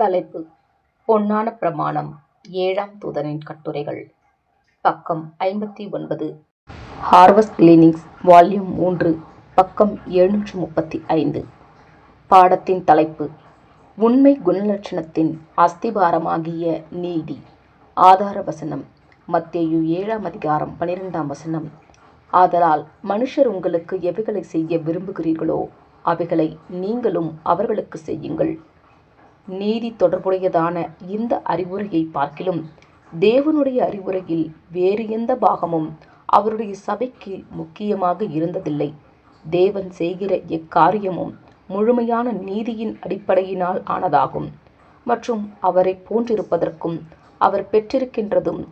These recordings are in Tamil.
தலைப்பு பொன்னான பிரமாணம் ஏழாம் தூதனின் கட்டுரைகள். பக்கம் ஐம்பத்தி ஒன்பது ஹார்வஸ்ட் கிளீனிங்ஸ் வால்யூம் மூன்று பக்கம் எழுநூற்று முப்பத்தி ஐந்து பாடத்தின் தலைப்பு உண்மை குணலட்சணத்தின் அஸ்திபாரமாகிய நீதி. ஆதார வசனம் மத்தியு ஏழாம் அதிகாரம் பனிரெண்டாம் வசனம். ஆதலால் மனுஷர் உங்களுக்கு எவைகளை செய்ய விரும்புகிறீர்களோ அவைகளை நீங்களும் அவர்களுக்கு செய்யுங்கள். நீதி தொடர்புடையதான இந்த அறிவுரையை பார்க்கிலும் தேவனுடைய அறிவுரையில் வேறு எந்த பாகமும் அவருடைய சபைக்கு முக்கியமாக இருந்ததில்லை. தேவன் செய்கிற எக்காரியமும் முழுமையான நீதியின் அடிப்படையினால் ஆனதாகும். மற்றும் அவரை போன்றிருப்பதற்கும் அவர் பெற்றிருக்கின்றதும்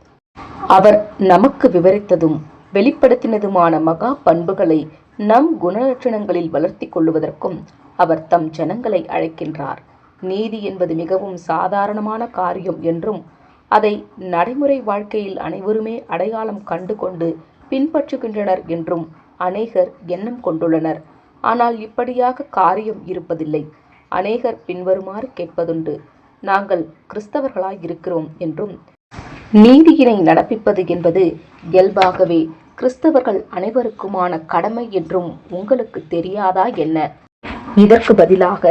அவர் நமக்கு விவரித்ததும் வெளிப்படுத்தினதுமான மகா பண்புகளை நம் குணலட்சணங்களில் வளர்த்தி கொள்ளுவதற்கும் அவர் தம் ஜனங்களை அழைக்கின்றார். நீதி என்பது மிகவும் சாதாரணமான காரியம் என்றும் அதை நடைமுறை வாழ்க்கையில் அனைவருமே அடையாளம் கண்டு கொண்டு பின்பற்றுகின்றனர் என்றும் அநேகர் எண்ணம் கொண்டுள்ளனர். ஆனால் இப்படியாக காரியம் இருப்பதில்லை. அநேகர் பின்வருமாறு கேட்பதுண்டு. நாங்கள் கிறிஸ்தவர்களாய் இருக்கிறோம் என்றும் நீதியினை நடப்பிப்பது என்பது இயல்பாகவே கிறிஸ்தவர்கள் அனைவருக்குமான கடமை என்றும் உங்களுக்கு தெரியாதா என்ன? இதற்கு பதிலாக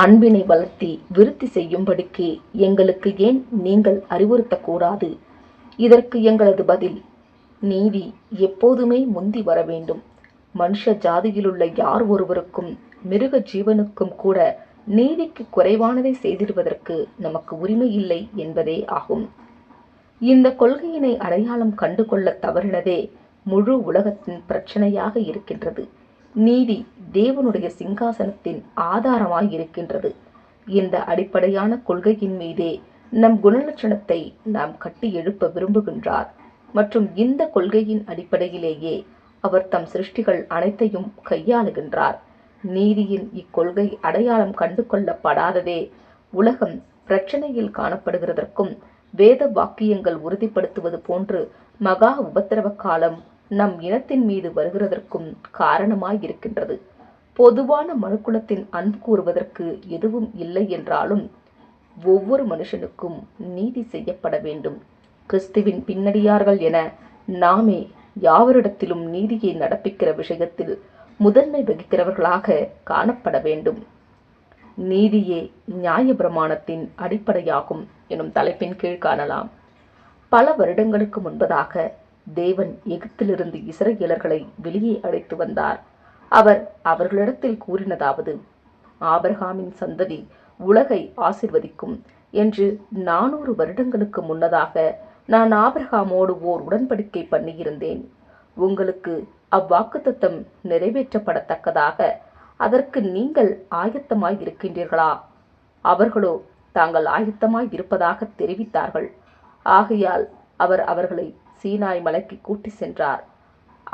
அன்பினை வளர்த்தி விருத்தி செய்யும்படிக்கு எங்களுக்கு ஏன் நீங்கள் அறிவுறுத்தக்கூடாது? இதற்கு எங்களது பதில் நீதி எப்போதுமே முந்தி வர வேண்டும். மனுஷ ஜாதியிலுள்ள யார் ஒருவருக்கும் மிருக ஜீவனுக்கும் கூட நீதிக்கு குறைவானதை செய்திடுவதற்கு நமக்கு உரிமை இல்லை என்பதே ஆகும். இந்த கொள்கையினை அடையாளம் கண்டுகொள்ள தவறினதே முழு உலகத்தின் பிரச்சனையாக இருக்கின்றது. நீதி தேவனுடைய சிங்காசனத்தின் ஆதாரமாய் இருக்கின்றது. இந்த அடிப்படையான கொள்கையின் மீதே நம் குணலட்சணத்தை நாம் கட்டி எழுப்ப விரும்புகின்றார். மற்றும் இந்த கொள்கையின் அடிப்படையிலேயே அவர் தம் சிருஷ்டிகள் அனைத்தையும் கையாளுகின்றார். நீதியின் இக்கொள்கை அடையாளம் கண்டு கொள்ளப்படாததே உலகம் பிரச்சனையில் காணப்படுகிறதற்கும் வேத வாக்கியங்கள் உறுதிப்படுத்துவது போன்று மகா உபத்திரவ காலம் நம் இனத்தின் மீது வருகிறதற்கும் காரணமாயிருக்கின்றது. பொதுவான மனுக்குலத்தின் அன்பு கூறுவதற்கு எதுவும் இல்லை என்றாலும் ஒவ்வொரு மனுஷனுக்கும் நீதி செய்யப்பட வேண்டும். கிறிஸ்துவின் பின்னடியார்கள் என நாமே யாவரிடத்திலும் நீதியை நடப்பிக்கிற விஷயத்தில் முதன்மை வகிக்கிறவர்களாக காணப்பட வேண்டும். நீதியே நியாய பிரமாணத்தின் அடிப்படையாகும் எனும் தலைப்பின் கீழ் காணலாம். பல வருடங்களுக்கு முன்பதாக தேவன் எகிப்திலிருந்து இஸ்ரேலர்களை வெளியே அழைத்து வந்தார். அவர் அவர்களிடத்தில் கூறினதாவது ஆபிரகாமின் சந்ததி உலகை ஆசிர்வதிக்கும் என்று நானூறு வருடங்களுக்கு முன்னதாக நான் ஆபிரகாமோடு ஓர் உடன்படிக்கை பண்ணியிருந்தேன். உங்களுக்கு அவ்வாக்குத்தத்தம் நிறைவேற்றப்படத்தக்கதாக அதற்கு நீங்கள் ஆயத்தமாய் இருக்கின்றீர்களா அவர்களோ தாங்கள் ஆயத்தமாய் இருப்பதாக தெரிவித்தார்கள். ஆகையால் அவர் அவர்களை சீனாய் மலைக்கு கூட்டி சென்றார்.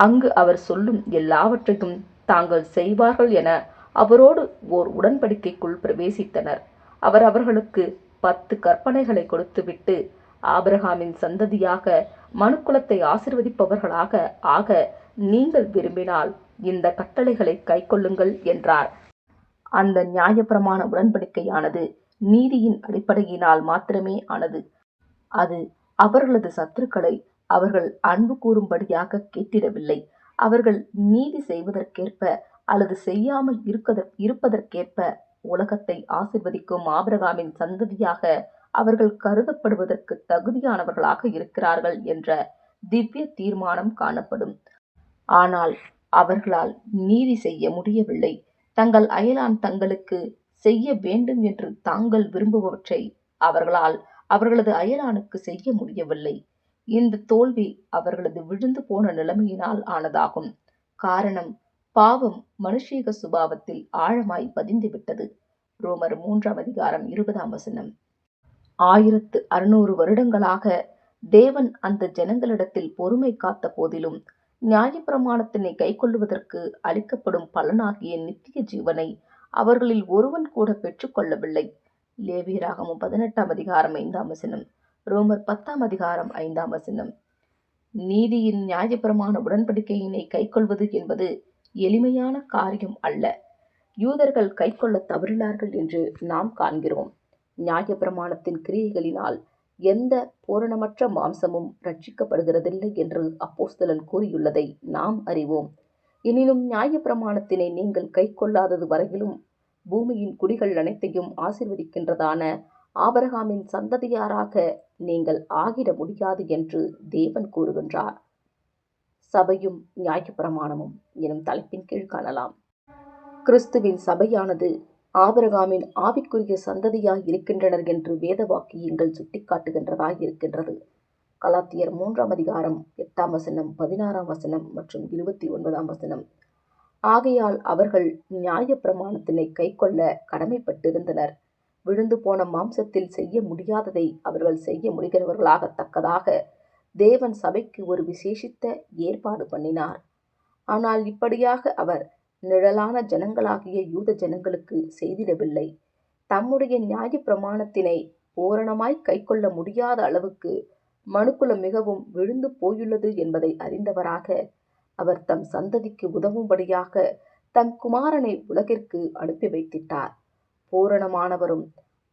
அங்கு அவர் சொல்லும் எல்லாவற்றையும் தாங்கள் செய்வார்கள் என அவரோடு ஓர் உடன்படிக்கைக்குள் பிரவேசித்தனர். அவர் அவர்களுக்கு பத்து கற்பனைகளை கொடுத்துவிட்டு ஆபிரகாமின் சந்ததியாக மனுக்குலத்தை ஆசிர்வதிப்பவர்களாக ஆக நீங்கள் விரும்பினால் இந்த கட்டளைகளை கைக்கொள்ளுங்கள் என்றார். அந்த நியாயப்பிரமாண உடன்படிக்கையானது நீதியின் அடிப்படையினால் மாத்திரமே ஆனது. அது அவர்களது சத்துருக்களை அவர்கள் அன்பு கூறும்படியாக கேட்டிடவில்லை. அவர்கள் நீதி செய்வதற்கேற்ப அல்லது செய்யாமல் இருக்கத இருப்பதற்கேற்ப உலகத்தை ஆசிர்வதிக்கும் ஆபிரகாமின் சந்ததியாக அவர்கள் கருதப்படுவதற்கு தகுதியானவர்களாக இருக்கிறார்கள் என்ற திவ்ய தீர்மானம் காணப்படும். ஆனால் அவர்களால் நீதி செய்ய முடியவில்லை. தங்கள் அயலான் தங்களுக்கு செய்ய வேண்டும் என்று தாங்கள் விரும்புவற்றை அவர்களால் அவர்களது அயலானுக்கு செய்ய முடியவில்லை. இந்த தோல்வி அவர்களது விழுந்து போன நிலைமையினால் ஆனதாகும். காரணம் பாவம் மனுஷீக சுபாவத்தில் ஆழமாய் பதிந்துவிட்டது ரோமர் மூன்றாம் அதிகாரம் இருபதாம் வசனம். ஆயிரத்து அறுநூறு வருடங்களாக தேவன் அந்த ஜனங்களிடத்தில் பொறுமை காத்த போதிலும் நியாயப்பிரமாணத்தினை கைக்கொள்ளுவதற்கு அளிக்கப்படும் பலனாகிய நித்திய ஜீவனை அவர்களில் ஒருவன் கூட பெற்றுக்கொள்ளவில்லை. லேவியராகமும் பதினெட்டாம் அதிகாரம் ஐந்தாம் வசனம். ரோமர் பத்தாம் அதிகாரம் ஐந்தாம் வசனம். நீதியின் நியாயப்பிரமாண உடன்படிக்கையினை கைக்கொள்வது என்பது எளிமையான காரியம் அல்ல. யூதர்கள் கைக்கொள்ள தவறினார்கள் என்று நாம் காண்கிறோம். நியாயப்பிரமாணத்தின் கிரியைகளினால் எந்த பூரணமற்ற மாம்சமும் ரட்சிக்கப்படுகிறதில்லை என்று அப்போஸ்தலன் கூறியுள்ளதை நாம் அறிவோம். எனினும் நியாயப்பிரமாணத்தினை நீங்கள் கைக்கொள்ளாதது வரையிலும் பூமியின் குடிகள் அனைத்தையும் ஆசீர்வதிக்கின்றதான ஆபரகாமின் சந்ததியாராக நீங்கள் ஆகிட முடியாது என்று தேவன் கூறுகின்றார். சபையும் நியாயப்பிரமாணமும் எனும் தலைப்பின் கீழ் காணலாம். கிறிஸ்துவின் சபையானது ஆபரகாமின் ஆவிக்குரிய சந்ததியாய் இருக்கின்றனர் என்று வேத வாக்கியங்கள் சுட்டிக்காட்டுகின்றதாய் இருக்கின்றது. கலாத்தியர் மூன்றாம் அதிகாரம் எட்டாம் வசனம் பதினாறாம் வசனம் மற்றும் இருபத்தி ஒன்பதாம் வசனம். ஆகையால் அவர்கள் நியாய பிரமாணத்தினை கைக்கொள்ள கடமைப்பட்டிருந்தனர். விழுந்து போன மாம்சத்தில் செய்ய முடியாததை அவர்கள் செய்ய முடிகிறவர்களாகத்தக்கதாக தேவன் சபைக்கு ஒரு விசேஷித்த ஏற்பாடு பண்ணினார். ஆனால் இப்படியாக அவர் நிழலான ஜனங்களாகிய யூத ஜனங்களுக்கு செய்திடவில்லை. தம்முடைய நியாய பிரமாணத்தினை பூரணமாய் கைக்கொள்ள முடியாத அளவுக்கு மனுக்குலம் மிகவும் விழுந்து போயுள்ளது என்பதை அறிந்தவராக அவர் தம் சந்ததிக்கு உதவும்படியாக தம் குமாரனை உலகிற்கு அனுப்பி வைத்திட்டார். பூரணமானவரும்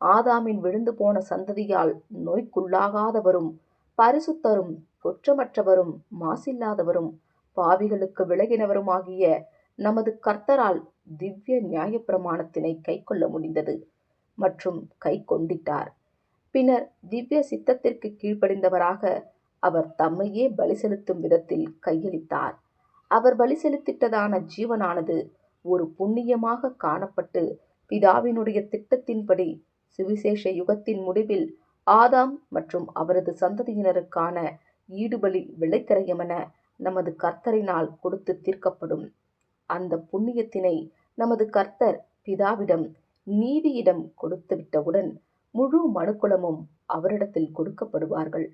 ஆதாமின் விழுந்து போன சந்ததியால் நோய்க்குள்ளாகாதவரும் பரிசுத்தரும் குற்றமற்றவரும் மாசில்லாதவரும் பாவிகளுக்கு விலகினவருமாகிய நமது கர்த்தரால் திவ்ய நியாயப்பிரமாணத்தினை கைக்கொள்ள முடிந்தது மற்றும் கை கொண்டிட்டார். பின்னர் திவ்ய சித்தத்திற்கு கீழ்ப்படிந்தவராக அவர் தம்மையே பலி செலுத்தும் விதத்தில் கையளித்தார். அவர் பலி செலுத்திட்டதான ஜீவனானது ஒரு புண்ணியமாக காணப்பட்டு பிதாவினுடைய திட்டத்தின்படி சுவிசேஷ யுகத்தின் முடிவில் ஆதாம் மற்றும் அவரது சந்ததியினருக்கான ஈடுபலி விளைக்கரையமென நமது கர்த்தரினால் கொடுத்து தீர்க்கப்படும். அந்த புண்ணியத்தினை நமது கர்த்தர் பிதாவிடம் நீதியிடம் கொடுத்துவிட்டவுடன் முழு மனுக்குலமும் அவரிடத்தில் கொடுக்கப்படுவார்கள்.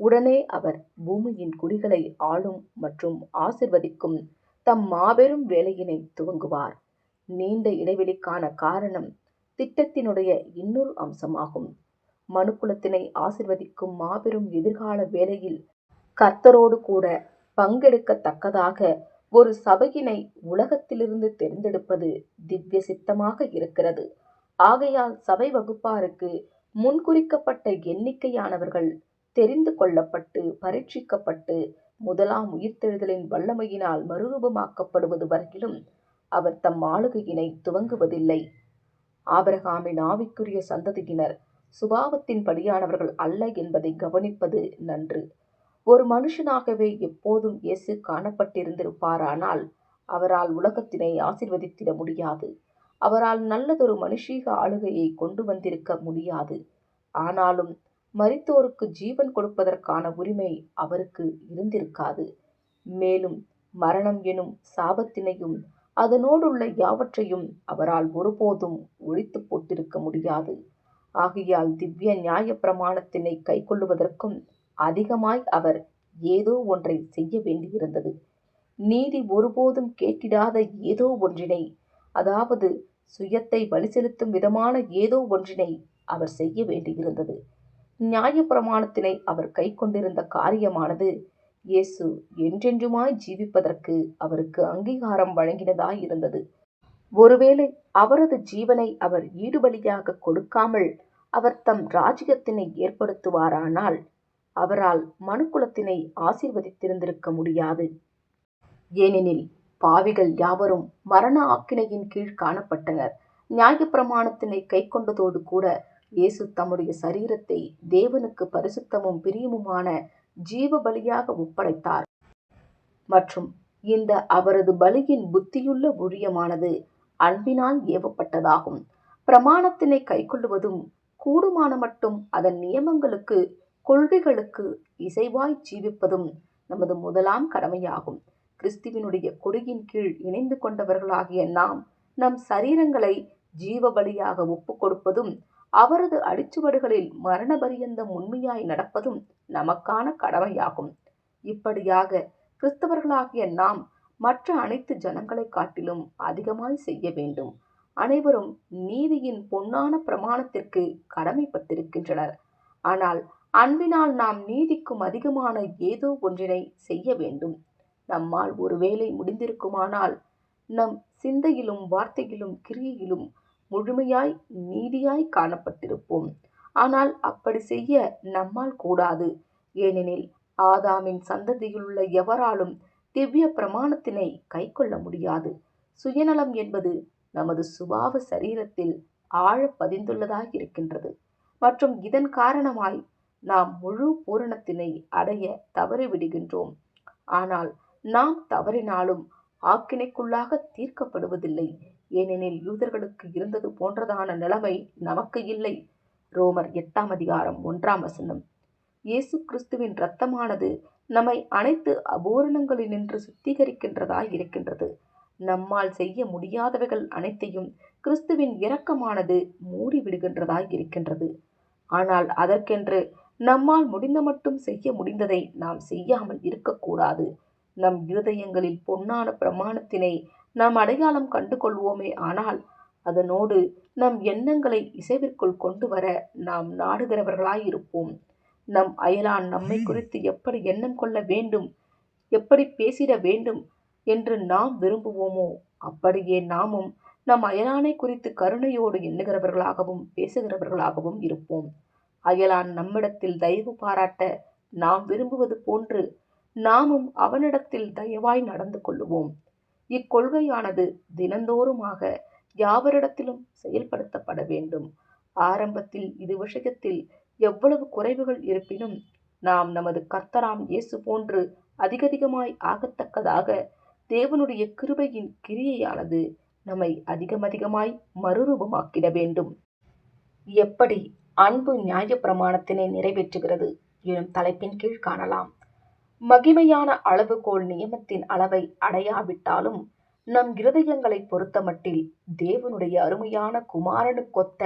உடனே அவர் பூமியின் குடிகளை ஆளும் மற்றும் ஆசிர்வதிக்கும் தம் மாபெரும் வேலையினை துவங்குவார். நீண்ட இடைவெளிக்கான காரணம் திட்டத்தினுடைய இன்னொரு அம்சமாகும். மனுக்குலத்தினை ஆசிர்வதிக்கும் மாபெரும் எதிர்கால வேலையில் கர்த்தரோடு கூட பங்கெடுக்கத்தக்கதாக ஒரு சபையினை உலகத்திலிருந்து தேர்ந்தெடுப்பது திவ்ய சித்தமாக இருக்கிறது. ஆகையால் சபை வகுப்பாருக்கு முன்குறிக்கப்பட்ட எண்ணிக்கையானவர்கள் தெரிந்து கொள்ளப்பட்டு பரீட்சிக்கப்பட்டு முதலாம் உயிர்த்தெழுதலின் வல்லமையினால் மறுரூபமாக்கப்படுவது வரையிலும் அவர் தம் ஆளுகையினை துவங்குவதில்லை. ஆபரகாமின் ஆவிக்குரிய சந்ததியினர் சுபாவத்தின் படியானவர்கள் அல்ல என்பதை கவனிப்பது நன்று. ஒரு மனுஷனாகவே எப்போதும் இயேசு காணப்பட்டிருந்திருப்பாரானால் அவரால் உலகத்தினை ஆசிர்வதித்திட முடியாது. அவரால் நல்லதொரு மனுஷீக ஆளுகையை கொண்டு வந்திருக்க முடியாது. ஆனாலும் மரித்தோருக்கு ஜீவன் கொடுப்பதற்கான உரிமை அவருக்கு இருந்திருக்காது. மேலும் மரணம் எனும் சாபத்தினையும் அதனோடுள்ள யாவற்றையும் அவரால் ஒருபோதும் ஒழித்து போட்டிருக்க முடியாது. ஆகையால் திவ்ய நியாய பிரமாணத்தினை கைக்கொள்ளுவதற்கும் அதிகமாய் அவர் ஏதோ ஒன்றை செய்ய வேண்டியிருந்தது. நீதி ஒருபோதும் கேட்டிடாத ஏதோ ஒன்றினை அதாவது சுயத்தை வழி செலுத்தும் விதமான ஏதோ ஒன்றினை அவர் செய்ய வேண்டியிருந்தது. நியாய பிரமாணத்தினை அவர் கை கொண்டிருந்த காரியமானது இயேசு என்றென்றுமாய் ஜீவிப்பதற்கு அவருக்கு அங்கீகாரம் வழங்கினதாய் இருந்தது. ஒருவேளை அவரது ஜீவனை அவர் ஈடுபலியாக கொடுக்காமல் அவர் தம் ராஜ்யத்தினை ஏற்படுத்துவாரானால் அவரால் மனுக்குலத்தினை ஆசீர்வதித்திருந்திருக்க முடியாது. ஏனெனில் பாவிகள் யாவரும் மரண ஆக்கினையின் கீழ் காணப்பட்டனர். நியாயப்பிரமாணத்தினை கைக்கொண்டதோடு கூட இயேசு தம்முடைய சரீரத்தை தேவனுக்கு பரிசுத்தமும் பிரியமுமான ஜீவ பலியாக ஒப்படைத்தார். மற்றும் இந்த அவரது பலியின் புத்தியுள்ள ஊழியமானது அன்பினால் ஏவப்பட்டதாகும். பிரமாணத்தினை கைக்கொள்ளுவதும் கூடுமான மட்டும் அதன் நியமங்களுக்கு கொள்கைகளுக்கு இசைவாய் ஜீவிப்பதும் நமது முதலாம் கடமையாகும். கிறிஸ்துவினுடைய கொடியின் கீழ் இணைந்து கொண்டவர்களாகிய நாம் நம் சரீரங்களை ஜீவ பலியாக ஒப்புக் கொடுப்பதும் அவரது அடிச்சுவடுகளில் மரண பரியந்தம் உண்மையாய் நடப்பதும் நமக்கான கடமையாகும். இப்படியாக கிறிஸ்தவர்களாகிய நாம் மற்ற அனைத்து ஜனங்களைக் காட்டிலும் அதிகமாய் செய்ய வேண்டும். அனைவரும் நீதியின் பொன்னான பிரமாணத்திற்கு கடமைப்பட்டிருக்கின்றனர். ஆனால் அன்பினால் நாம் நீதிக்கும் அதிகமான ஏதோ ஒன்றினை செய்ய வேண்டும். நம்மால் ஒருவேளை முடிந்திருக்குமானால் நம் சிந்தையிலும் வார்த்தையிலும் கிரியையிலும் முழுமையாய் நீதியாய் காணப்பட்டிருப்போம். ஆனால் அப்படி செய்ய நம்மால் கூடாது. ஏனெனில் ஆதாமின் சந்ததியிலுள்ள எவராலும் திவ்ய பிரமாணத்தினை கைக்கொள்ள முடியாது. சுயநலம் என்பது நமது சுபாவ சரீரத்தில் ஆழ பதிந்துள்ளதாக இருக்கின்றது. மற்றும் இதன் காரணமாய் நாம் முழு பூரணத்தினை அடைய தவறிவிடுகின்றோம் ஆனால் நாம் தவறினாலும் ஆக்கினைக்குள்ளாக தீர்க்கப்படுவதில்லை. ஏனெனில் யூதர்களுக்கு இருந்தது போன்றதான நிலைமை நமக்கு இல்லை. ரோமர் எட்டாம் அதிகாரம் ஒன்றாம் வசனம். இயேசு கிறிஸ்துவின் இரத்தமானது நம்மை அனைத்து அபூரணங்களினின்று சுத்திகரிக்கின்றதாய் இருக்கின்றது. நம்மால் செய்ய முடியாதவைகள் அனைத்தையும் கிறிஸ்துவின் இரக்கமானது மூடிவிடுகின்றதாய் இருக்கின்றது. ஆனால் அதற்கென்று நம்மால் முடிந்த மட்டும் செய்ய முடிந்ததை நாம் செய்யாமல் இருக்கக்கூடாது. நம் இருதயங்களில் பொன்னான பிரமாணத்தினை நாம் அடையாளம் கண்டு கொள்வோமே ஆனால் அதனோடு நம் எண்ணங்களை இசைவிற்குள் கொண்டு வர நாம் நாடுகிறவர்களாய் இருப்போம் நம் அயலான் நம்மை குறித்து எப்படி எண்ணம் கொள்ள வேண்டும் எப்படி பேசிட வேண்டும் என்று நாம் விரும்புவோமோ அப்படியே நாமும் நம் அயலானை குறித்து கருணையோடு எண்ணுகிறவர்களாகவும் பேசுகிறவர்களாகவும் இருப்போம். அயலான் நம்மிடத்தில் தயவு பாராட்ட நாம் விரும்புவது போன்று நாமும் அவனிடத்தில் தயவாய் நடந்து கொள்ளுவோம். இக்கொள்கையானது தினந்தோறுமாக யாவரிடத்திலும் செயல்படுத்தப்பட வேண்டும். ஆரம்பத்தில் இது விஷயத்தில் எவ்வளவு குறைவுகள் இருப்பினும் நாம் நமது கர்த்தராம் இயேசு போன்று அதிகதிகமாய் ஆகத்தக்கதாக தேவனுடைய கிருபையின் கிரியையானது நம்மை அதிகமதிகமாய் மறுரூபமாக்கிட வேண்டும். எப்படி அன்பு நியாய பிரமாணத்தினை நிறைவேற்றுகிறது? எனும் தலைப்பின் கீழ் காணலாம். மகிமையான அளவுகோல் நியமத்தின் அளவை அடையாவிட்டாலும் நம் இருதயங்களை பொறுத்தமட்டில் தேவனுடைய அருமையான குமாரனுக்கொத்த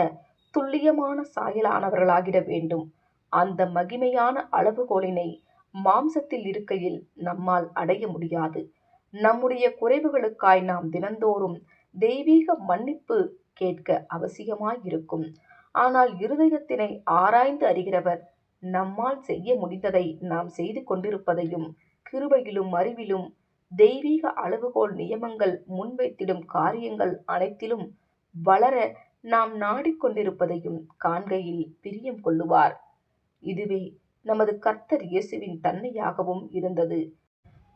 துல்லியமான சாயலானவர்களாகிட வேண்டும். அந்த மகிமையான அளவுகோலினை மாம்சத்தில் இருக்கையில் நம்மால் அடைய முடியாது. நம்முடைய குறைவுகளுக்காய் நாம் தினந்தோறும் தெய்வீக மன்னிப்பு கேட்க அவசியமாயிருக்கும். ஆனால் இருதயத்தினை ஆராய்ந்து அறிகிறவர் நம்மால் செய்ய முடிந்ததை நாம் செய்து கொண்டிருப்பதையும் கிருபையிலும் அறிவிலும் தெய்வீக அளவுகோல் நியமங்கள் முன்வைத்திடும் காரியங்கள் அனைத்திலும் வளர நாம் நாடிக்கொண்டிருப்பதையும் காண்கையில் பிரியம் கொள்ளுவார். இதுவே நமது கர்த்தர் இயேசுவின் தன்மையாகவும் இருந்தது.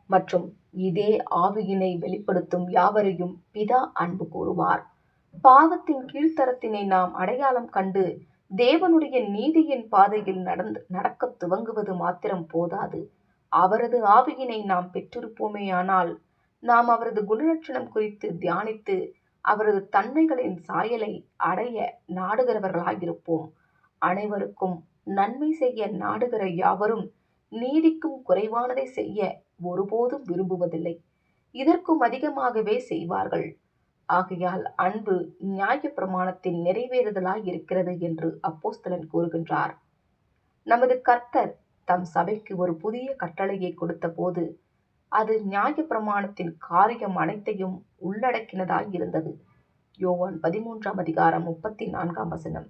மற்றும் இதே ஆவியினை வெளிப்படுத்தும் யாவரையும் பிதா அன்பு கூறுவார். பாவத்தின் கீழ்த்தரத்தினை நாம் அடையாளம் கண்டு தேவனுடைய நீதியின் பாதையில் நடந்து நடக்கத் துவங்குவது மாத்திரம் போதாது. அவரது ஆவியினை நாம் பெற்றிருப்போமேயானால் நாம் அவரது குணலட்சணம் குறித்து தியானித்து அவரது தன்மைகளின் சாயலை அடைய நாடுகிறவர்களாயிருப்போம். அனைவருக்கும் நன்மை செய்ய நாடுகிற யாவரும் நீதிக்கும் குறைவானதை செய்ய ஒருபோதும் விரும்புவதில்லை. இதற்கும் அதிகமாகவே செய்வார்கள். ஆகையால் அன்பு நியாய பிரமாணத்தின் நிறைவேறுதலாய் இருக்கிறது என்று அப்போஸ்தலன் கூறுகின்றார். நமது கர்த்தர் தம் சபைக்கு ஒரு புதிய கட்டளையை கொடுத்த போது அது நியாய பிரமாணத்தின் காரியம் அனைத்தையும் உள்ளடக்கினதாய் இருந்தது. யோவான் பதிமூன்றாம் அதிகாரம் முப்பத்தி நான்காம் வசனம்.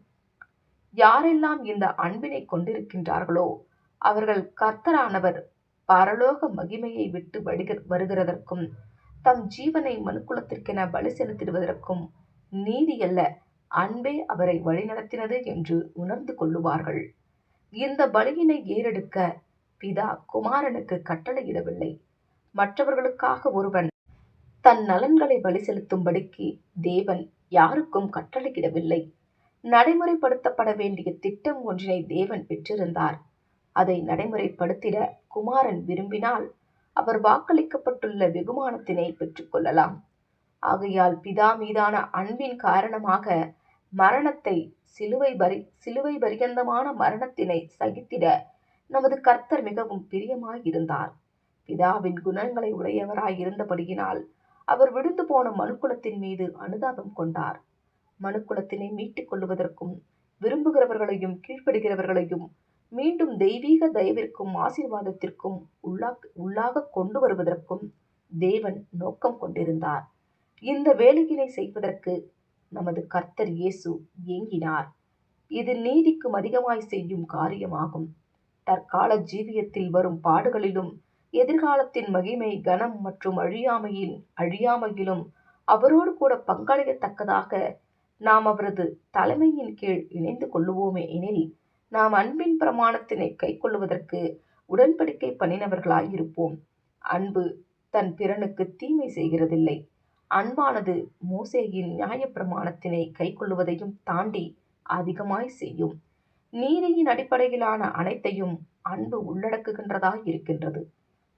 யாரெல்லாம் இந்த அன்பினை கொண்டிருக்கின்றார்களோ அவர்கள் கர்த்தரானவர் பரலோக மகிமையை விட்டு வருகிறதற்கும் தம் ஜீவனை மனுக்குலத்திற்கென பலி செலுத்திடுவதற்கும் நீதி அல்ல அன்பே அவரை வழிநடத்தினது என்று உணர்ந்து கொள்ளுவார்கள். இந்த பலியினை ஏறெடுக்க பிதா குமாரனுக்கு கட்டளையிடவில்லை. மற்றவர்களுக்காக ஒருவன் தன் நலன்களை பலி செலுத்தும்படிக்கு தேவன் யாருக்கும் கட்டளையிடவில்லை. நடைமுறைப்படுத்தப்பட வேண்டிய திட்டம் ஒன்றினை தேவன் பெற்றிருந்தார். அதை நடைமுறைப்படுத்திட குமாரன் விரும்பினால் அவர் வாக்களிக்கப்பட்டுள்ள வெகுமானத்தினை பெற்றுக்கொள்ளலாம் ஆகையால் பிதா மீதான அன்பின் காரணமாக மரணத்தை சிலுவை பரி சிலுவை பரியந்தமான மரணத்தினை சகித்திட நமது கர்த்தர் மிகவும் பிரியமாயிருந்தார். பிதாவின் குணங்களை உடையவராய் இருந்தபடியினால் அவர் விழுந்து போன மனுக்குலத்தின் மீது அனுதாபம் கொண்டார். மனுக்குலத்தினை மீட்டுக் கொள்வதற்கும் விரும்புகிறவர்களையும் கீழ்ப்படுகிறவர்களையும் மீண்டும் தெய்வீக தயவிற்கும் ஆசீர்வாதத்திற்கும் உள்ளாக் உள்ளாக கொண்டு வருவதற்கும் தேவன் நோக்கம் கொண்டிருந்தார். இந்த வேலையினை செய்வதற்கு நமது கர்த்தர் இயேசு ஏங்கினார். இது நீதிக்கும் அதிகமாய் செய்யும் காரியமாகும். தற்கால ஜீவியத்தில் வரும் பாடுகளிலும் எதிர்காலத்தின் மகிமை கனம் மற்றும் அழியாமையின் அழியாமையிலும் அவரோடு கூட பங்களிக்கத்தக்கதாக நாம் அவரது தலைமையின் கீழ் இணைந்து கொள்ளுவோமே எனில் நாம் அன்பின் பிரமாணத்தினை கைக்கொள்வதற்கு உடன்படிக்கை பண்ணினவர்களாய் இருப்போம். அன்பு தன் பிறனுக்கு தீமை செய்கிறதில்லை. அன்பானது மோசேயின் நியாயப்பிரமாணத்தினை கைக்கொள்வதையும் தாண்டி அதிகமாய் செய்யும். நீதியின் அடிப்படையிலான அனைத்தையும் அன்பு உள்ளடக்குகின்றதாய் இருக்கின்றது.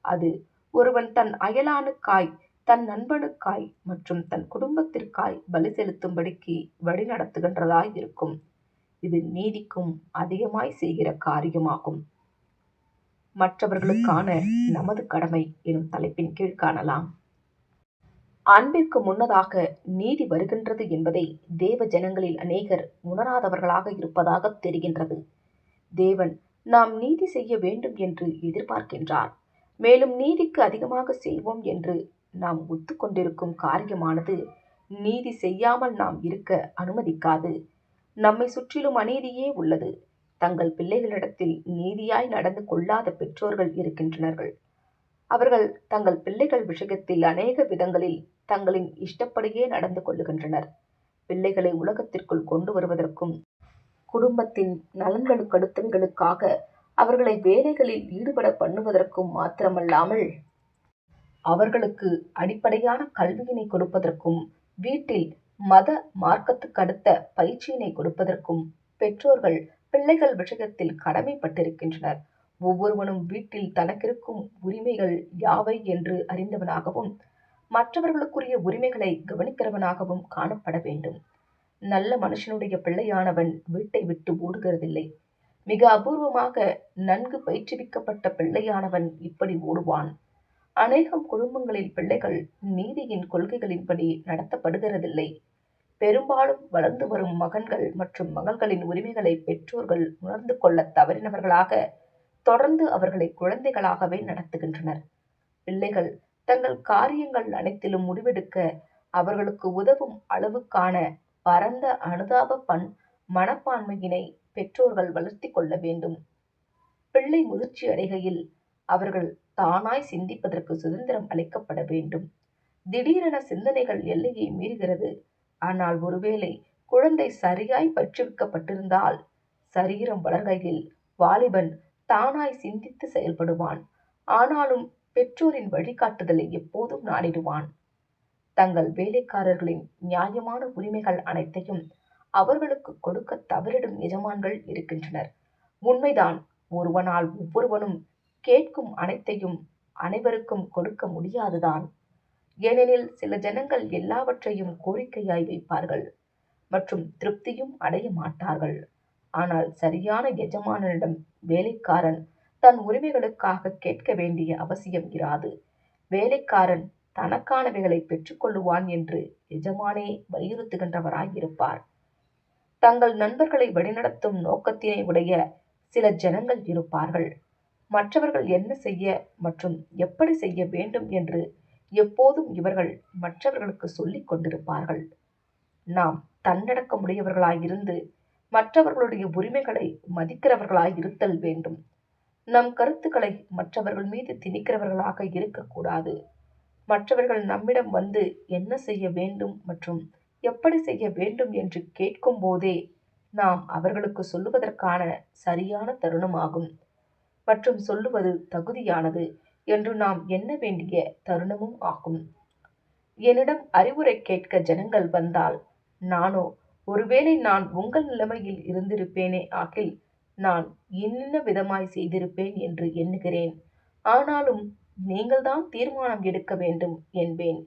அது ஒருவன் தன் அயலானுக்காய் தன் நண்பனுக்காய் மற்றும் தன் குடும்பத்திற்காய் பலி செலுத்தும்படிக்கு வழிநடத்துகின்றதாய் இருக்கும். இது நீதிக்கும் அதிகமாய் செய்கிற காரியமாகும். மற்றவர்களுக்கான நமது கடமை எனும் தலைப்பின் கீழ் காணலாம். அன்பிற்கு முன்னதாக நீதி வருகின்றது என்பதை தேவ ஜனங்களில் அநேகர் உணராதவர்களாக இருப்பதாக தெரிகின்றது. தேவன் நாம் நீதி செய்ய வேண்டும் என்று எதிர்பார்க்கின்றார். மேலும் நீதிக்கு அதிகமாக செய்வோம் என்று நாம் ஒத்துக்கொண்டிருக்கும் காரியமானது நீதி செய்யாமல் நாம் இருக்க அனுமதிக்காது. நம்மை சுற்றிலும் அநீதியே உள்ளது. தங்கள் பிள்ளைகளிடத்தில் நீதியாய் நடந்து கொள்ளாத பெற்றோர்கள் இருக்கின்றனர்கள். அவர்கள் தங்கள் பிள்ளைகள் விஷயத்தில் அநேக விதங்களில் தங்களின் இஷ்டப்படியே நடந்து கொள்ளுகின்றனர். பிள்ளைகளை உலகத்திற்குள் கொண்டு வருவதற்கும் குடும்பத்தின் நலன்களுக்கடுத்தவைகளுக்காக அவர்களை வேலைகளில் ஈடுபட பண்ணுவதற்கும் மாத்திரமல்லாமல் அவர்களுக்கு அடிப்படையான கல்வியினை கொடுப்பதற்கும் வீட்டில் மத மார்க்கத்துக்கு அடுத்த பயிற்சியினை கொடுப்பதற்கும் பெற்றோர்கள் பிள்ளைகள் விஷயத்தில் கடமைப்பட்டிருக்கின்றனர். ஒவ்வொருவனும் வீட்டில் தனக்கிருக்கும் உரிமைகள் யாவை என்று அறிந்தவனாகவும் மற்றவர்களுக்குரிய உரிமைகளை கவனிக்கிறவனாகவும் காணப்பட வேண்டும். நல்ல மனுஷனுடைய பிள்ளையானவன் வீட்டை விட்டு ஓடுகிறதில்லை. மிக அபூர்வமாக நன்கு பயிற்றுவிக்கப்பட்ட பிள்ளையானவன் இப்படி ஓடுவான். அநேகம் குடும்பங்களில் பிள்ளைகள் நீதியின் கொள்கைகளின்படி நடத்தப்படுகிறதில்லை. பெரும்பாலும் வளர்ந்து வரும் மகன்கள் மற்றும் மகள்களின் உரிமைகளை பெற்றோர்கள் உணர்ந்து கொள்ள தவறினவர்களாக தொடர்ந்து அவர்களை குழந்தைகளாகவே நடத்துகின்றனர். பிள்ளைகள் தங்கள் காரியங்கள் அனைத்திலும் முடிவெடுக்க அவர்களுக்கு உதவும் அளவுக்கான பரந்த அனுதாப பண் மனப்பான்மையினை பெற்றோர்கள் வளர்த்தி கொள்ள வேண்டும். பிள்ளை முதிர்ச்சி அடைகையில் அவர்கள் தானாய் சிந்திப்பதற்கு சுதந்திரம் அளிக்கப்பட வேண்டும். திடீரென சிந்தனைகள் எல்லையை மீறுகிறது. ஆனால் ஒருவேளை குழந்தை சரியாய் பற்றுவிக்கப்பட்டிருந்தால் சரீரம் வளர்கையில் வாலிபன் தானாய் சிந்தித்து செயல்படுவான். ஆனாலும் பெற்றோரின் வழிகாட்டுதலை எப்போதும் நாடிடுவான். தங்கள் வேலைக்காரர்களின் நியாயமான உரிமைகள் அனைத்தையும் அவர்களுக்கு கொடுக்க தவறிடும் எஜமான்கள் இருக்கின்றனர். உண்மைதான் ஒருவனால் ஒவ்வொருவனும் கேட்கும் அனைத்தையும் அனைவருக்கும் கொடுக்க முடியாதுதான். ஏனெனில் சில ஜனங்கள் எல்லாவற்றையும் கோரிக்கையாய் வைப்பார்கள் மற்றும் திருப்தியும் அடைய மாட்டார்கள். ஆனால் சரியான எஜமானனிடம் வேலைக்காரன் தன் உரிமைகளுக்காக கேட்க வேண்டிய அவசியம் இராது. வேலைக்காரன் தனக்கானவைகளை பெற்றுக்கொள்ளுவான் என்று எஜமானே வலியுறுத்துகின்றவராயிருப்பார். தங்கள் நண்பர்களை வழிநடத்தும் நோக்கத்தினை உடைய சில ஜனங்கள் இருப்பார்கள். மற்றவர்கள் என்ன செய்ய மற்றும் எப்படி செய்ய வேண்டும் என்று எப்போதும் இவர்கள் மற்றவர்களுக்கு சொல்லிக் கொண்டிருப்பார்கள். நாம் தன்னடக்கமுடையவர்களாயிருந்து மற்றவர்களுடைய உரிமைகளை மதிக்கிறவர்களாய் இருத்தல் வேண்டும். நம் கருத்துக்களை மற்றவர்கள் மீது திணிக்கிறவர்களாக இருக்கக்கூடாது. மற்றவர்கள் நம்மிடம் வந்து என்ன செய்ய வேண்டும் மற்றும் எப்படி செய்ய வேண்டும் என்று கேட்கும் போதே நாம் அவர்களுக்கு சொல்லுவதற்கான சரியான தருணமாகும். மற்றும் சொல்லுவது தகுதியானது என்று நாம் எண்ண வேண்டிய தருணமும் ஆகும். என்னிடம் அறிவுரை கேட்க ஜனங்கள் வந்தால் நானோ ஒருவேளை நான் உங்கள் நிலைமையில் இருந்திருப்பேனே ஆகில் நான் இன்ன விதமாய் செய்திருப்பேன் என்று எண்ணுகிறேன். ஆனாலும் நீங்கள்தான் தீர்மானம் எடுக்க வேண்டும் என்பேன்.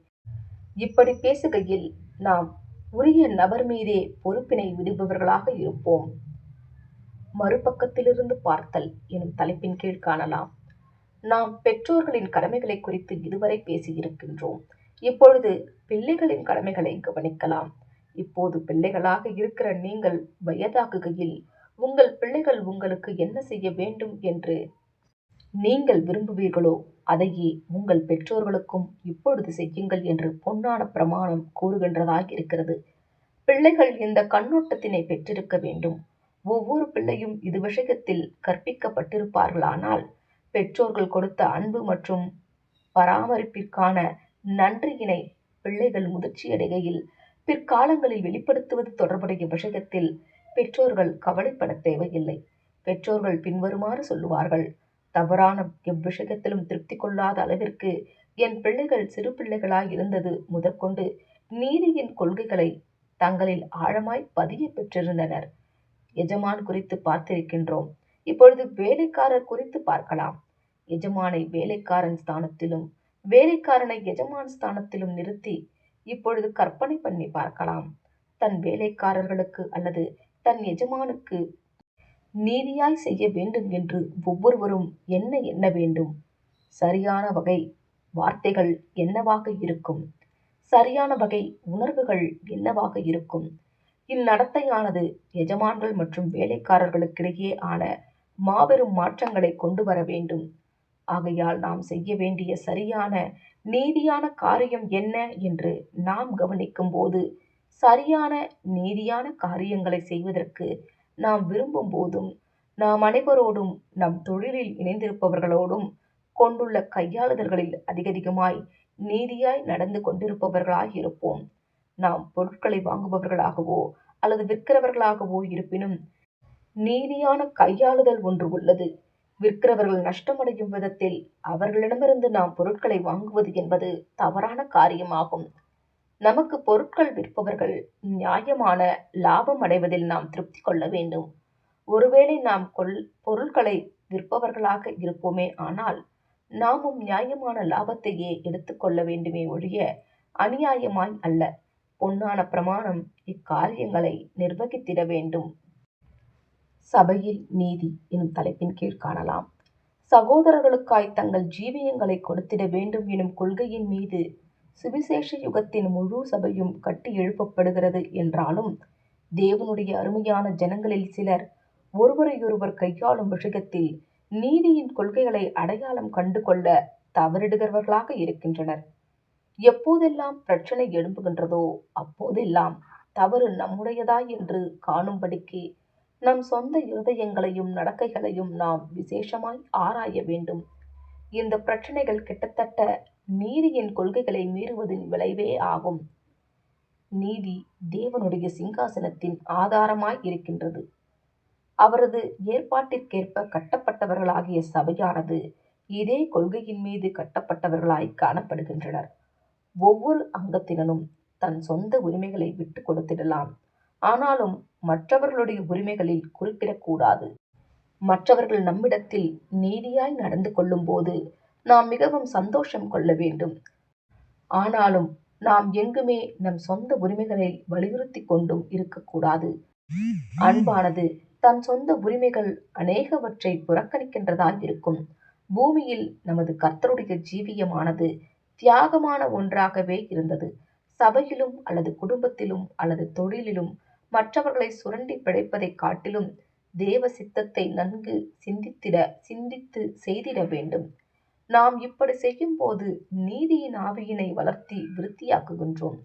இப்படி பேசுகையில் நாம் உரிய நபர் மீதே பொறுப்பினை விடுபவர்களாக இருப்போம். மறுபக்கத்திலிருந்து பார்த்தல் எனும் தலைப்பின் கீழ் காணலாம். நாம் பெற்றோர்களின் கடமைகளை குறித்து இதுவரை பேசியிருக்கின்றோம். இப்பொழுது பிள்ளைகளின் கடமைகளை கவனிக்கலாம். இப்போது பிள்ளைகளாக இருக்கிற நீங்கள் வயதாகுகையில் உங்கள் பிள்ளைகள் உங்களுக்கு என்ன செய்ய வேண்டும் என்று நீங்கள் விரும்புவீர்களோ அதையே உங்கள் பெற்றோர்களுக்கும் இப்பொழுது செய்யுங்கள் என்று பொன்னான பிரமாணம் கூறுகின்றதாக இருக்கிறது. பிள்ளைகள் இந்த கண்ணோட்டத்தினை பெற்றிருக்க வேண்டும். ஒவ்வொரு பிள்ளையும் இது விஷயத்தில் கற்பிக்கப்பட்டிருப்பார்களானால் பெற்றோர்கள் கொடுத்த அன்பு மற்றும் பராமரிப்பிற்கான நன்றியினை பிள்ளைகள் முதிர்ச்சியடைகையில் பிற்காலங்களில் வெளிப்படுத்துவது தொடர்புடைய விஷயத்தில் பெற்றோர்கள் கவலைப்பட தேவையில்லை. பெற்றோர்கள் பின்வருமாறு சொல்லுவார்கள் தவறான எவ்விஷயத்திலும் திருப்தி கொள்ளாத அளவிற்கு என் பிள்ளைகள் சிறு பிள்ளைகளாய் இருந்தது முதற்கொண்டு நீதியின் கொள்கைகளை தங்களில் ஆழமாய் பதிய பெற்றிருந்தனர். எஜமான் குறித்து பார்த்திருக்கின்றோம். இப்பொழுது வேலைக்காரர் குறித்து பார்க்கலாம். எஜமானை வேலைக்காரன் ஸ்தானத்திலும் வேலைக்காரனை எஜமான் ஸ்தானத்திலும் நிறுத்தி இப்பொழுது கற்பனை பண்ணி பார்க்கலாம். தன் வேலைக்காரர்களுக்கு அல்லது தன் எஜமானுக்கு நீதியாய் செய்ய வேண்டும் என்று ஒவ்வொருவரும் என்ன எண்ண வேண்டும்? சரியான வகை வார்த்தைகள் என்னவாக இருக்கும்? சரியான வகை உணர்வுகள் என்னவாக இருக்கும்? இந்நடத்தையானது எஜமான்கள் மற்றும் வேலைக்காரர்களுக்கிடையே ஆன மாபெரும் மாற்றங்களை கொண்டு வர வேண்டும். ஆகையால் நாம் செய்ய வேண்டிய சரியான நீதியான காரியம் என்ன என்று நாம் கவனிக்கும் போது சரியான நீதியான காரியங்களை செய்வதற்கு நாம் விரும்பும் போதும் நாம் அனைவரோடும் நம் தொழிலில் இணைந்திருப்பவர்களோடும் கொண்டுள்ள கையாளுதல்களில் அதிகதிகமாய் நீதியாய் நடந்து கொண்டிருப்பவர்களாய் இருப்போம். நாம் பொருட்களை வாங்குபவர்களாகவோ அல்லது விற்கிறவர்களாகவோ இருப்பினும் நீதியான கையாளுதல் ஒன்று உள்ளது. விற்கிறவர்கள் நஷ்டமடையும் விதத்தில் அவர்களிடமிருந்து நாம் பொருட்களை வாங்குவது என்பது தவறான காரியமாகும். நமக்கு பொருட்கள் விற்பவர்கள் நியாயமான லாபம் அடைவதில் நாம் திருப்தி கொள்ள வேண்டும். ஒருவேளை நாம் கொள் பொருட்களை விற்பவர்களாக இருப்போமே ஆனால் நாமும் நியாயமான லாபத்தையே எடுத்துக்கொள்ள வேண்டுமே ஒழிய அநியாயமாய் அல்ல. பொன்னான பிரமாணம் இக்காரியங்களை நிர்வகித்திட வேண்டும். சபையில் நீதி எனும் தலைப்பின் கீழ் காணலாம். சகோதரர்களுக்காய் தங்கள் ஜீவியங்களை கொடுத்திட வேண்டும் எனும் கொள்கையின் மீது சுவிசேஷ யுகத்தின் முழு சபையும் கட்டி எழுப்பப்படுகிறது என்றாலும் தேவனுடைய அருமையான ஜனங்களில் சிலர் ஒருவரையொருவர் கையாளும் விஷயத்தில் நீதியின் கொள்கைகளை அடையாளம் கண்டு கொள்ள தவறிடுகிறவர்களாக இருக்கின்றனர். எப்போதெல்லாம் பிரச்சனை எழும்புகின்றதோ அப்போதெல்லாம் தவறு நம்முடையதா என்று காணும்படிக்கு நம் சொந்த இருதயங்களையும் நடக்கைகளையும் நாம் விசேஷமாய் ஆராய வேண்டும். இந்த பிரச்சனைகள் கிட்டத்தட்ட நீதியின் கொள்கைகளை மீறுவதின் விளைவே ஆகும். நீதி தேவனுடைய சிங்காசனத்தின் ஆதாரமாய் இருக்கின்றது. அவரது ஏற்பாட்டிற்கேற்ப கட்டப்பட்டவர்களாகிய சபையானது இதே கொள்கையின் மீது கட்டப்பட்டவர்களாய் காணப்படுகின்றனர். ஒவ்வொரு அங்கத்தினரும் தன் சொந்த உரிமைகளை விட்டு கொடுத்திடலாம். ஆனாலும் மற்றவர்களுடைய உரிமைகளில் குறுக்கிடக்கூடாது மற்றவர்கள் நம்மிடத்தில் நீதியாய் நடந்து கொள்ளும்போது நாம் மிகவும் சந்தோஷம் கொள்ள வேண்டும். ஆனாலும் நாம் எங்குமே நம் சொந்த உரிமைகளை வலியுறுத்தி கொண்டும் இருக்கக்கூடாது. அன்பானது தன் சொந்த உரிமைகள் அநேகவற்றை புறக்கணிக்கின்றதாய் இருக்கும். பூமியில் நமது கர்த்தருடைய ஜீவியமானது தியாகமான ஒன்றாகவே இருந்தது. சபையிலும் அல்லது குடும்பத்திலும் அல்லது தொழிலிலும் மற்றவர்களை சுரண்டி பிழைப்பதைக் காட்டிலும் தேவ சித்தத்தை நன்கு சிந்தித்திட சிந்தித்து செய்திட வேண்டும். நாம் இப்படி செய்யும் போது நீதியின் ஆவியினை வளர்த்தி விருத்தியாக்குகின்றோம்.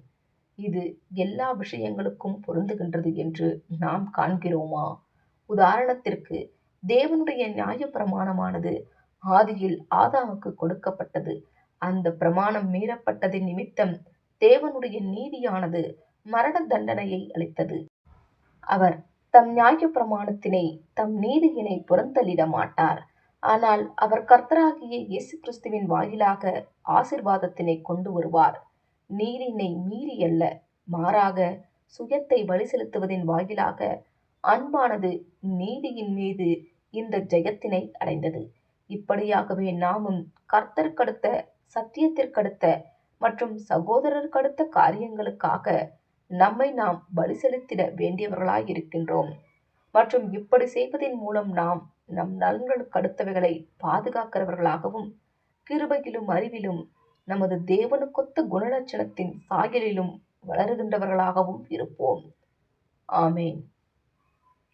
இது எல்லா விஷயங்களுக்கும் பொருந்துகின்றது என்று நாம் காண்கிறோமா? உதாரணத்திற்கு தேவனுடைய நியாய பிரமாணமானது ஆதியில் ஆதாமுக்கு கொடுக்கப்பட்டது. அந்த பிரமாணம் மீறப்பட்டதின் நிமித்தம் தேவனுடைய நீதியானது மரண தண்டனையை அளித்தது. அவர் தம் நியாய பிரமாணத்தினை தம் நீதியினை புறந்தள்ளிட மாட்டார். ஆனால் அவர் கர்த்தராகிய இயேசு கிறிஸ்துவின் வாயிலாக ஆசிர்வாதத்தினை கொண்டு வருவார். நீரினை மீறி அல்ல மாறாக சுயத்தை வழி செலுத்துவதின் வாயிலாக அன்பானது நீதியின் மீது இந்த ஜெயத்தினை அடைந்தது. இப்படியாகவே நாமும் கர்த்தருக்கடுத்த சத்தியத்திற்கடுத்த மற்றும் சகோதரருக்கடுத்த காரியங்களுக்காக நம்மை நாம் பலி செலுத்திட வேண்டியவர்களாயிருக்கின்றோம். மற்றும் இப்படி செய்வதன் மூலம் நாம் நம் நலன்களுக்கடுத்தவைகளை பாதுகாக்கிறவர்களாகவும் கிருபையிலும் அறிவிலும் நமது தேவனுக்கொத்த குணலட்சணத்தின் சாயலிலும் வளருகின்றவர்களாகவும் இருப்போம். ஆமேன்.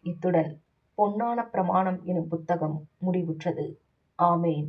இத்துடன் பொன்னான பிரமாணம் எனும் புத்தகம் முடிவுற்றது. ஆமேன்.